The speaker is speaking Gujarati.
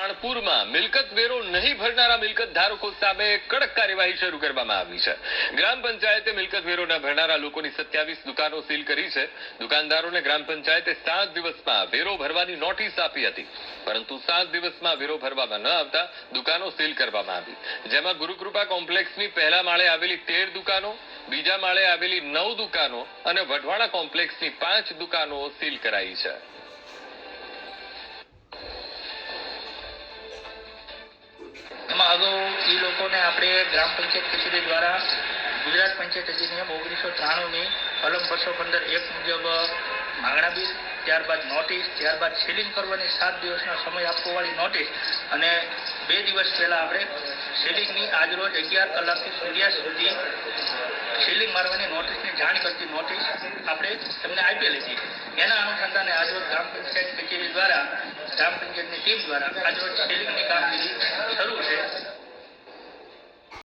રાણપુરમાં મિલકત વેરો નહીં ભરનારા મિલકત ધારકો સામે કડક કાર્યવાહી શરૂ કરવામાં આવી છે. ગ્રામ પંચાયતે મિલકત વેરો ન ભરનારા લોકોની સત્યાવીસ દુકાનો સીલ કરી છે. દુકાનદારોને ગ્રામ પંચાયતે સાત દિવસમાં વેરો ભરવાની નોટિસ આપી હતી. પરંતુ સાત દિવસમાં વેરો ભરવામાં ન આવતા દુકાનો સીલ કરવામાં આવી. જેમાં ગુરુકૃપા કોમ્પ્લેક્સની પહેલા માળે આવેલી તેર દુકાનો, બીજા માળે આવેલી નવ દુકાનો અને વઢવાડા કોમ્પ્લેક્સની પાંચ દુકાનો સીલ કરાઈ છે. લોકોને આપણે ગ્રામ પંચાયત કચેરી દ્વારા ગુજરાત પંચાયત અધિનિયમ ઓગણીસો ત્રાણુંની કલમ બસો પંદર એક મુજબ માંગણા બિલ, ત્યારબાદ નોટિસ, ત્યારબાદ સીલિંગ કરવાની સાત દિવસનો સમય આપવાવાળી નોટિસ અને બે દિવસ પહેલાં આપણે સીલિંગની આજરોજ અગિયાર કલાકથી સૂર્યાસ્ત સુધી સીલિંગ મારવાની નોટિસની જાણ કરતી નોટિસ આપણે તેમને આપેલી હતી. એના અનુસંધાને આજરોજ ગ્રામ પંચાયત કચેરી દ્વારા, ગ્રામ પંચાયતની ટીમ દ્વારા આજરોજ કામગીરી